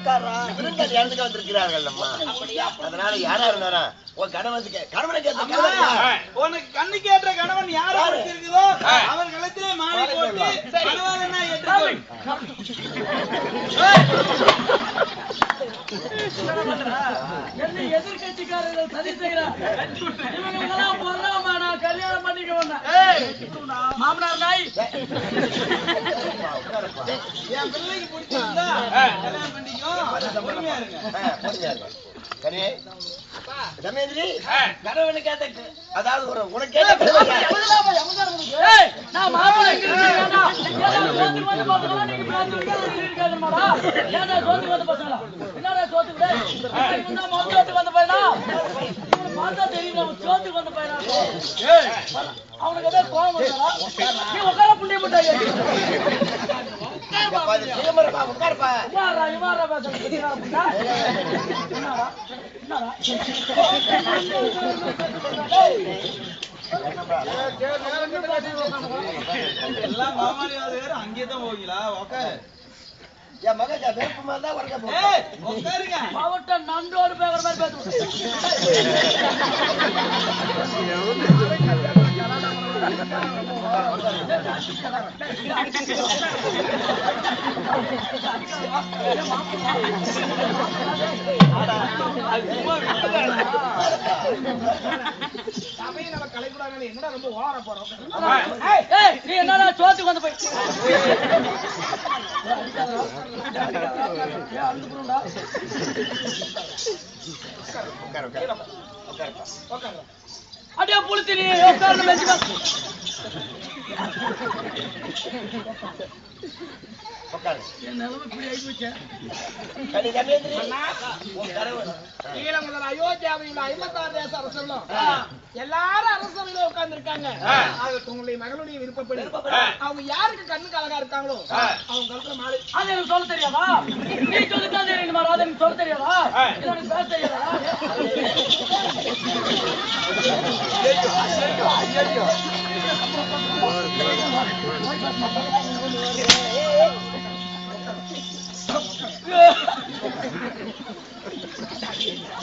கல்யாணத்துக்கு வந்திருக்கிறார்கள் அம்மா அதனால யாரா இருந்தாரா உன் கணவனுக்கு கணவனுக்கு எந்த கணவன்? உனக்கு கணவன் யாரா இருக்குதோ அவர் கழுத்திலே மாலை போட்டு பரவாயில்லைன்னா ஏற்றுக்கொள். என்ன எதிர்கட்சிக்காரர்கள் சதி செய்யறான் இவங்க பொருளாமா நான் கல்யாணம் பண்ணிக்க வந்தேன். மாமனார் நாய். என் பிள்ளைக்கு பிடிச்சிருந்தா அதாவது ஒரு நான் மாப்பிள்ளை வந்த பையனா? பார்த்தா சோத்துக்கு வந்த பையனா? அவனுக்கு நீ உட்கார புண்ணிய முட்டாய் இங்க பேசுறது எல்லாம் மாமாரியாவது வேற என் மகன் மாதிரி பேசுறேன் என்னடா ரொம்ப ஓர போறோம் ஏய், ஏய், நீ என்னடா சோத்துக்கு வந்து போய் உட்காரு, உட்காரு. உட்காருப்பா. அடியா புளுத்தி நீ உட்கார்ந்து அயோத்தியாவில் ஐம்பத்தாறு தேச எல்லாரும் அரசவையில உட்கார்ந்து இருக்காங்க உங்களுடைய மகளுடைய விருப்பப்படி. அவங்க யாருக்கு கண்ணுக்கு அழகா இருக்காங்களோ அவங்க கழுத்துல மாலை. அது எனக்கு சொல்ல தெரியாதா? நீ சொல்லித்தான் தெரியுமா அது எனக்கு சொல்ல தெரியாதா? எனக்கு பேச தெரியாதா? Yeah.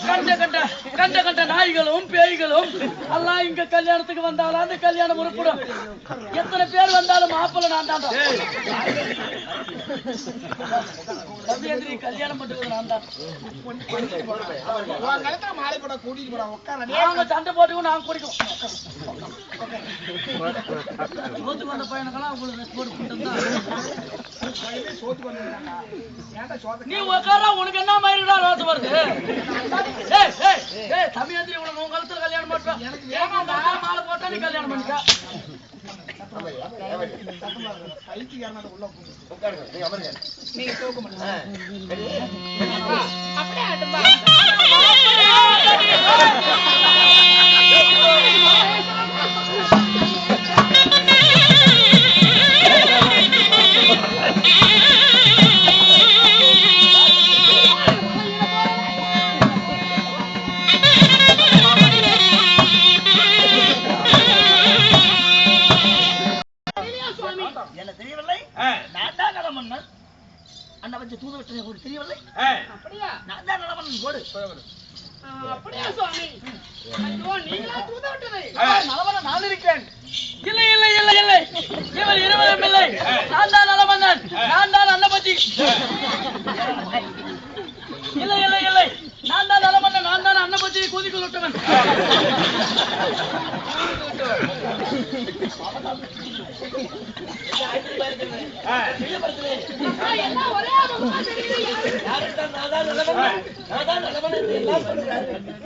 கண்ட கண்ட கண்ட கண்ட நாய்களும் பேய்களும். எல்லாம் இங்க கல்யாணத்துக்கு வந்தாலும் அந்த கல்யாணம் உருப்படும். எத்தனை பேர் வந்தாலும் மாப்பிள்ளை நான் தான் கல்யாணம் பண்றது நான் தான். உன் கழுத்துல மாலை போட கூட்டிட்டு போட உட்கார நாங்க சண்டை போட்டுக்கும் நாங்க குடிக்கும் சோத்துக்கு வந்த பையனுக்கெல்லாம் உங்களுக்கு ஏன்டா சோத்துக்கு நீ உட்காரா உனக்கு என்ன மாதிரிடா ரோத்து வருது வந்து உனக்கு உன் கழுத்துல கல்யாணம் வேணும் மாலை போட்டா நீ கல்யாணம் பண்ணிக்க. பைத்தியக்காரனால அண்ணா வச்சு தூது விட்டு உங்களுக்கு தெரியவில்லை? அப்படியா? நான் தான் நலமன்னன் போடு. அப்படியா சுவாமி? நீங்களா தூத விட்டது நலமன்னன் நான் இருக்கிறேன் இல்லை இல்லை இல்லை இல்லை. இவர் இருவரும் இல்லை. நான் தான் நலமன்னன் நான் தான் அன்னபதி இல்லை இல்லை இல்லை. நான் தான் நலமன்னன் நான் தான் அன்னபதி கூதிக்குள்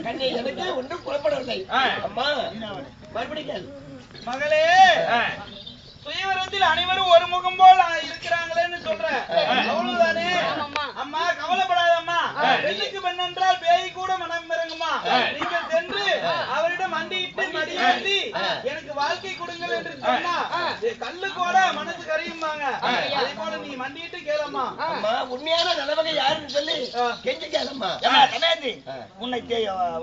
கண்ணே, எனக்கு ஒன்றும் புலப்படவில்லை. அம்மா மறுபடியும் கேளு. மகளே. கல்லு கூட மனசு கரையுமாங்க அதே போல நீ மண்டிட்டு கேளம்மா. உண்மையான நிலவகை யாருன்னு சொல்லி கெஞ்சி கேளம்மா. தமேந்தி உன்னை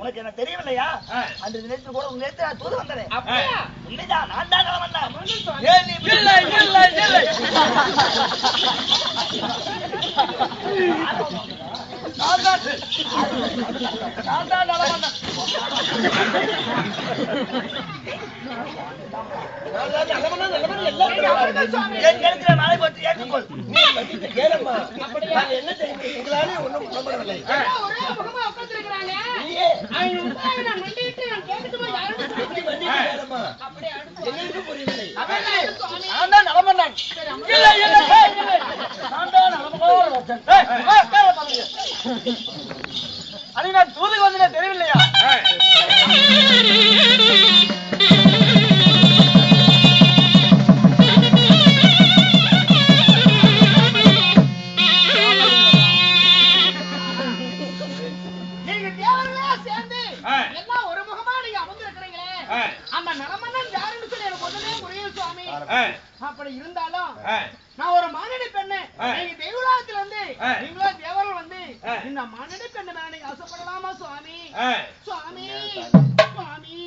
உனக்கு என்ன தெரியவில்லையா? அந்த நேற்று கூட உன் நேற்று நான் தூது வந்தேன். உண்மைதான் நான் தான் கிளம்பண்டா நலமன்னன் நான் போட்டு ஏற்றுக்கொள். நீ கேளம்மா. என்ன தெரியுமா? எங்களாலே ஒன்றும் எங்களுக்கு புரியவில்லை. நான் தான் இல்லை நான் தான் தேவர்களா சேர்ந்து. எல்லாம் ஒரு முகமா நீங்க அமர்ந்திருக்கிறீங்களே. அந்த நலமன்னன் யாருன்னு சொல்லி எனக்கு ஒண்ணுமே புரியல சுவாமி அப்படி இருந்தாலும் நான் ஒரு மானிட பெண்ணு. நீங்க தெய்வலாத்துல வந்து ஆ. நீங்களா தேவர்கள் வந்து. இந்த மானிட பெண்ணு மேல நீங்க ஆசைப்படலாமா சுவாமி. சுவாமி சுவாமி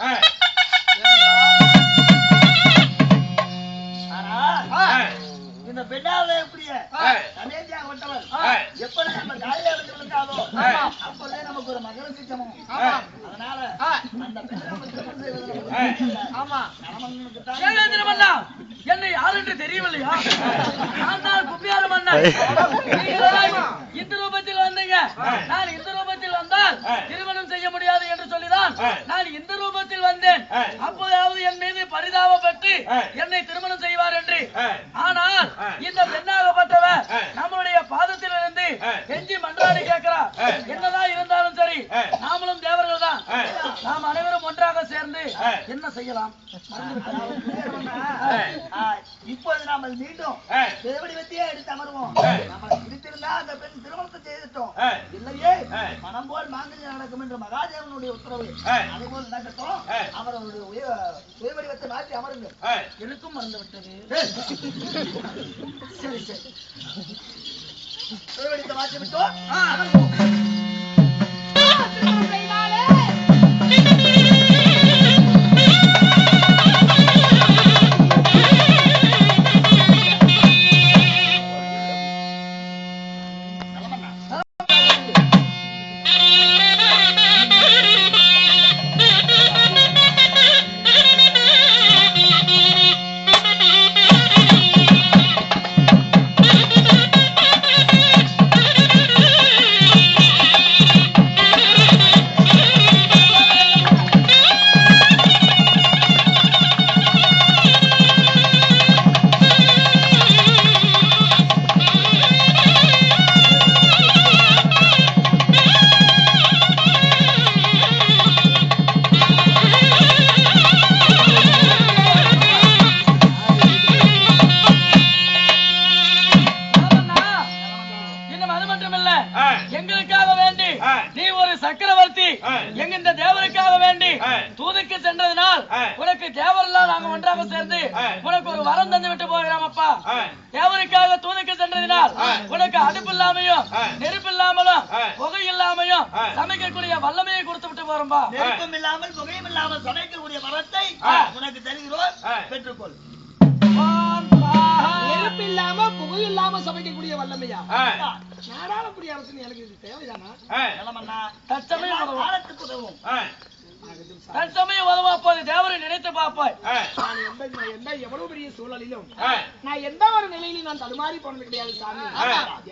ஆ. ஆனா, ஆ. இந்த பெண்ணால எப்படிய நம்ம காலையில நமக்கு ஒரு மகர சித்தமும். அதனால. அந்த என்னை யார் என்று தெரியவில்லையா? நான் தான் கும்பியார மன்னன். இந்த ரூபத்தில் வந்தீங்க. நான் இந்த ரூபத்தில் வந்தால் திருமணம் செய்ய முடியாது என்று சொல்லிதான் நான் இந்த ரூபத்தில் வந்தேன். அப்போதாவது என் மீது பரிதாபப்பட்டு என்னை திருமணம் செய்வார் என்று. ஆனால் இந்த பெண்ணாகப்பட்டவர் என்னதான் இருந்தாலும் சரி நாமளும் தேவர்கள் தான். நாம் அனைவரும் ஒன்றாக சேர்ந்து என்ன செய்யலாம்? இப்போது நாம மீண்டும் ஆ. தேவடிவத்தையே எடுத்து அமருவோம். நம்ம பிடித்திருந்தா அந்த பெண் திருமணத்தை செய்துட்டோம். இல்லையே. மனம் போல் மாங்கல்யம் நடக்கும் என்று மகாதேவனுடைய உத்தரவு. அதுபோல் நடக்கட்டும். அவர் அவருடைய சுயவடிவத்தை மாற்றி அமருங்க. எனக்கும் மறந்து விட்டது சரி சரி. விட்டோம் இன்னும் அது மட்டுமில்ல ஆ. எங்களுக்காக வேண்டி ஆ. நீ ஒரு சக்கரவர்த்தி ஆ. எங்க இந்த தேவருக்காக வேண்டி ஆ. தூதுக்கு சென்றதினால். உனக்கு தேவரெல்லாம் நாங்க ஒன்றாக சேர்ந்து ஆ. உனக்கு ஒரு வரம் தந்து விட்டு போகிறோம் அப்பா ஆ. தேவருக்காக தூதுக்கு சென்றதினால் ஆ. உனக்கு அடுப்பு இல்லாமையும். நெருப்பு இல்லாமலும். புகை இல்லாமையும். சமைக்கக்கூடிய வல்லமையை கொடுத்து விட்டு போறோம்பா நெருப்பும் இல்லாமல் புகையும் இல்லாமல் சமைக்கக்கூடிய மரத்தை ஆ. உனக்கு தருகிறோம். பெற்றுக்கொள் நெருப்பு இல்லாம புகை இல்லாம சமைக்கக்கூடிய வல்லமையா ஆ. நாடாளக்கூடிய அரசு எனக்கு இது தேவைதானா தற்சமயம் உதவும். காலத்துக்கு உதவும் ஆ. தற்சமயம் உதவும் அப்போது தேவரை நினைத்து பார்ப்பாய். நான் எந்த எவ்வளவு பெரிய சூழலிலும். நான் எந்த ஒரு நிலையிலும் நான் தடுமாறி போனது கிடையாது சாமி.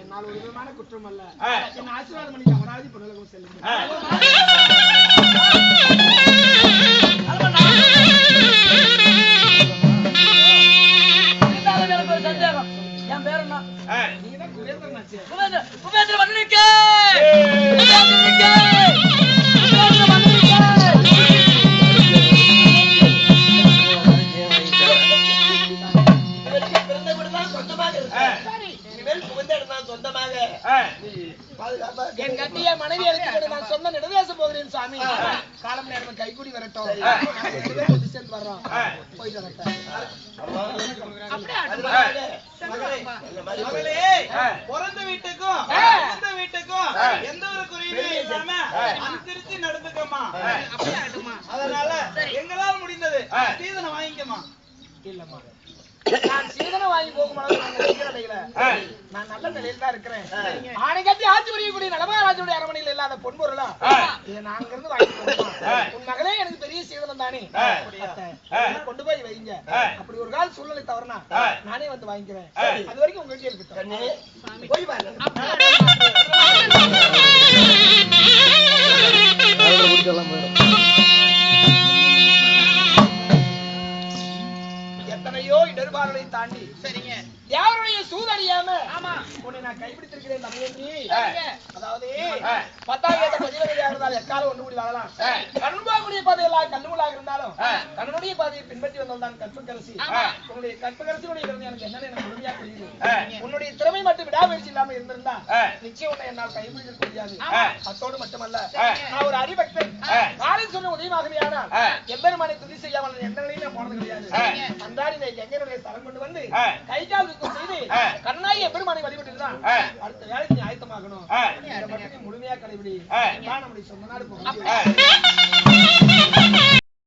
என்னால் ஒரு விதமான குற்றம் அல்ல. என் ஆசீர்வாதம் பண்ணி அவராதி பொருளுக்கும் செல்லுங்க ஆ. பாதுகாப்பா என் கட்டிய மனைவி நான் சொந்த நெடுதேசம் போகிறேன் சாமி காலம் நேரம் கைகூடி வரட்டும் வர்றோம் போயிட்டு வரட்டும் பிறந்த வீட்டுக்கும் பிறந்த வீட்டுக்கும் எந்த ஒரு குறையுமே இல்லாம அனுசரிச்சு ஆகட்டுமா? அதனால எங்களால் முடிந்தது சீதனை வாங்கிக்கமா இல்லம்மா. நான் சீதனம் வாங்கி போகும் நான் நல்ல நிலையில தான் இருக்கிறேன் ஆணை கட்டி ஆட்சி புரியக்கூடிய நலமகாராஜனுடைய அரமனையில் இல்லாத பொன்பொருளா இதை நான் அங்கிருந்து வாங்கி போகணும் உன் மகளே எனக்கு பெரிய சீதனம் தானே கொண்டு போய் வைங்க அப்படி ஒரு கால் சூழ்நிலை தவறுனா நானே வந்து வாங்கிக்கிறேன் அது வரைக்கும் உங்ககிட்ட இருக்கட்டும் கண்ணு போய் பாரு எத்தனையோ இடர்பாடுகளை தாண்டி. சரிங்க. யாருடைய சூதறியாம ஆமா. உன்னை நான் கைப்பிடித்திருக்கிறேன் தமிழன்றி அதாவது பத்தாயிரத்த பதினவையாக இருந்தால் எக்காலம் ஒன்று கூடி வாழலாம். கண்ணுபாக்குடைய பாதையெல்லாம் கண்ணுகளாக இருந்தாலும் கண்ணனுடைய பாதையை பின்பற்றி வந்தவள்தான் கற்புக்கரசி. உன்னுடைய கற்புக்கரசியுடைய இருந்து எனக்கு என்னன்னு எனக்கு புரியுது உன்னுடைய திறமை மட்டும் விடாமுயற்சி இல்லாம இருந்திருந்தா நிச்சயம் உன்னை என்னால் கைப்பிடித்திருக்க முடியாது. அத்தோடு மட்டுமல்ல நான் ஒரு அறிபக்தன் காலை சொன்ன உதயமாகலையானால் எம்பெருமானை துதி செய்யாமல் எந்த நிலையில போனது கிடையாது. அன்றாடி இந்த யஜ்ஞர்களை சரண் கொண்டு வந்து கை கால் சுத்தம் கண்ணாய பெருமானை வழிபட்டு தான் அடுத்த வேலைக்கு நீ ஆயத்தமாகணும் முழுமையா கடைபிடி. நான் நம்முடைய சொந்த நாடு